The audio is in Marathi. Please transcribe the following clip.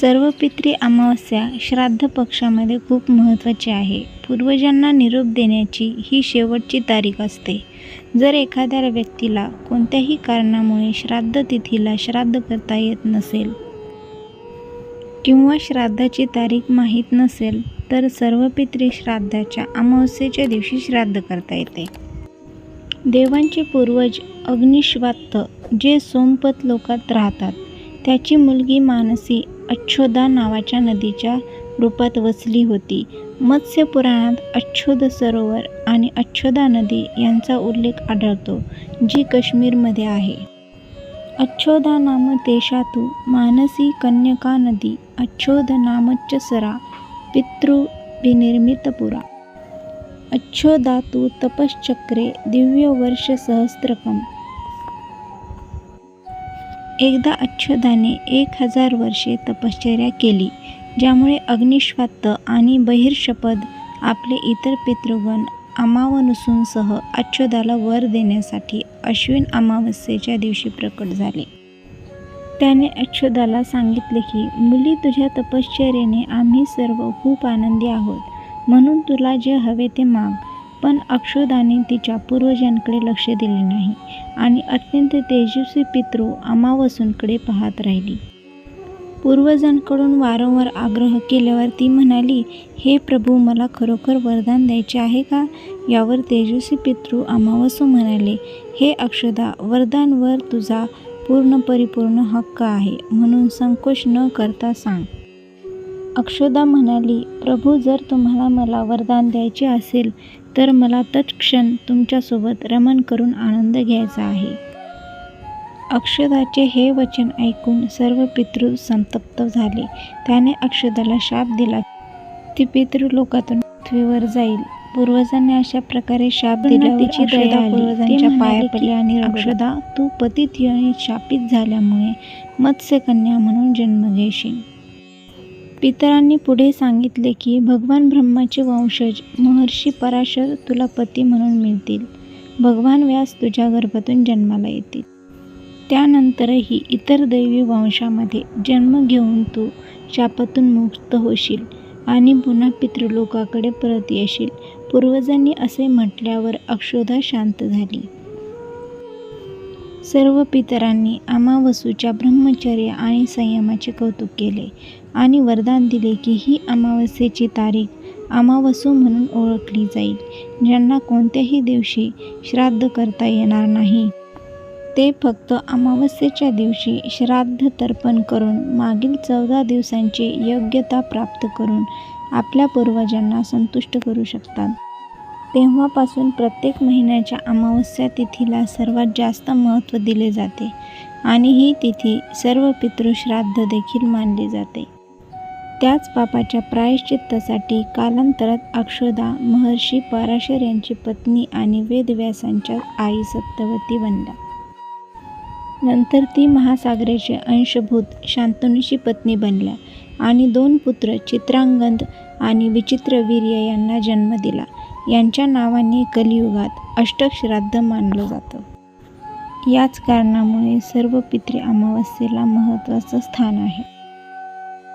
सर्वपित्री अमावस्या श्राद्ध पक्षामध्ये खूप महत्त्वाची आहे. पूर्वजांना निरोप देण्याची ही शेवटची तारीख असते. जर एखाद्या व्यक्तीला कोणत्याही कारणामुळे श्राद्ध तिथीला श्राद्ध करता येत नसेल किंवा श्राद्धाची तारीख माहीत नसेल तर सर्वपित्री श्राद्धाच्या अमावस्येच्या दिवशी श्राद्ध करता येते. देवांचे पूर्वज अग्निश्वात्त जे सोमपत लोकात राहतात त्याची मुलगी मानसी अच्छोदा नावाच्या नदीच्या रूपात वसली होती. मत्स्य पुराणात अच्छोद सरोवर आणि अच्छोदा नदी यांचा उल्लेख आढळतो जी काश्मीरमध्ये आहे. अच्छोदा नाम देशातू मानसी कन्यका नदी अच्छोद नामच्च सरा पितृ विनिर्मितपुरा अच्छोदातु तपश्चक्रे दिव्यवर्षसहस्त्रकम् एकदा अच्छोदाने एक हजार वर्षे तपश्चर्या केली ज्यामुळे अग्निश्वात्त आणि बहिर्षपद आपले इतर पितृगण अमावनुसूंसह अच्छोदाला वर देण्यासाठी अश्विन अमावस्येच्या दिवशी प्रकट झाले. त्याने अच्छोदाला सांगितले की मुली तुझ्या तपश्चर्येने आम्ही सर्व खूप आनंदी आहोत. म्हणून तुला जे हवे ते माग. पण अक्षोदाने तिच्या पूर्वजांकडे लक्ष दिले नाही आणि अत्यंत तेजस्वी पितृ अमावसूंकडे पाहत राहिली. पूर्वजांकडून वारंवार आग्रह केल्यावर ती म्हणाली हे प्रभू मला खरोखर वरदान द्यायचे आहे का? यावर तेजस्वी पितृ अमावसू म्हणाले हे अक्षदा वरदानवर तुझा पूर्ण परिपूर्ण हक्क आहे. म्हणून संकोच न करता सांग. अक्षदा म्हणाली प्रभू जर तुम्हाला मला वरदान द्यायचे असेल तर मला तत्क्षण तुमच्यासोबत रमण करून आनंद घ्यायचा आहे. अक्षदाचे हे वचन ऐकून सर्व पितृ संतप्त झाले. त्याने अक्षदाला शाप दिला. ती पितृलोकातून पृथ्वीवर जाईल. पूर्वजांनी अशा प्रकारे शाप दिला तिची दया पूर्वजांच्या पाया पडली आणि अक्षदा तू पतित योनीत शापित झाल्यामुळे मत्स्यकन्या म्हणून जन्म घेशील. पितरांनी पुढे सांगितले की भगवान ब्रह्माचे वंशज महर्षी पराशर तुला पती म्हणून मिळतील. भगवान व्यास तुझ्या गर्भातून जन्माला येतील. त्यानंतरही इतर दैवी वंशामध्ये जन्म घेऊन तू शापातून मुक्त होशील आणि पुन्हा पितृलोकाकडे परत येशील. पूर्वजांनी असे म्हटल्यावर अक्षोधा शांत झाली. सर्व पितरांनी अमावसूच्या ब्रह्मचर्य आणि संयमाचे कौतुक केले आणि वरदान दिले की ही अमावस्येची तारीख अमावसू म्हणून ओळखली जाईल ज्यांना कोणत्याही दिवशी श्राद्ध करता येणार नाही. ते फक्त अमावस्येच्या दिवशी श्राद्ध तर्पण करून मागील चौदा दिवसांची योग्यता प्राप्त करून आपल्या पूर्वजांना संतुष्ट करू शकतात. तेव्हापासून प्रत्येक महिन्याच्या अमावस्या तिथीला सर्वात जास्त महत्त्व दिले जाते आणि ही तिथी सर्व पितृश्राद्ध देखील मानली जाते. त्याच पापाच्या प्रायश्चित्तासाठी कालांतरात अक्षोदा महर्षी पराशर यांची पत्नी आणि वेदव्यासांच्या आई सत्यवती बनल्या. नंतर ती महासागराचे अंशभूत शांतनुची पत्नी बनल्या आणि दोन पुत्र चित्रांगद आणि विचित्रवीर्य यांना जन्म दिला. यांच्या नावाने कलियुगात अष्टक श्राद्ध मानलं जातं. याच कारणामुळे सर्व पितृ अमावस्येला महत्त्वाचं स्थान आहे.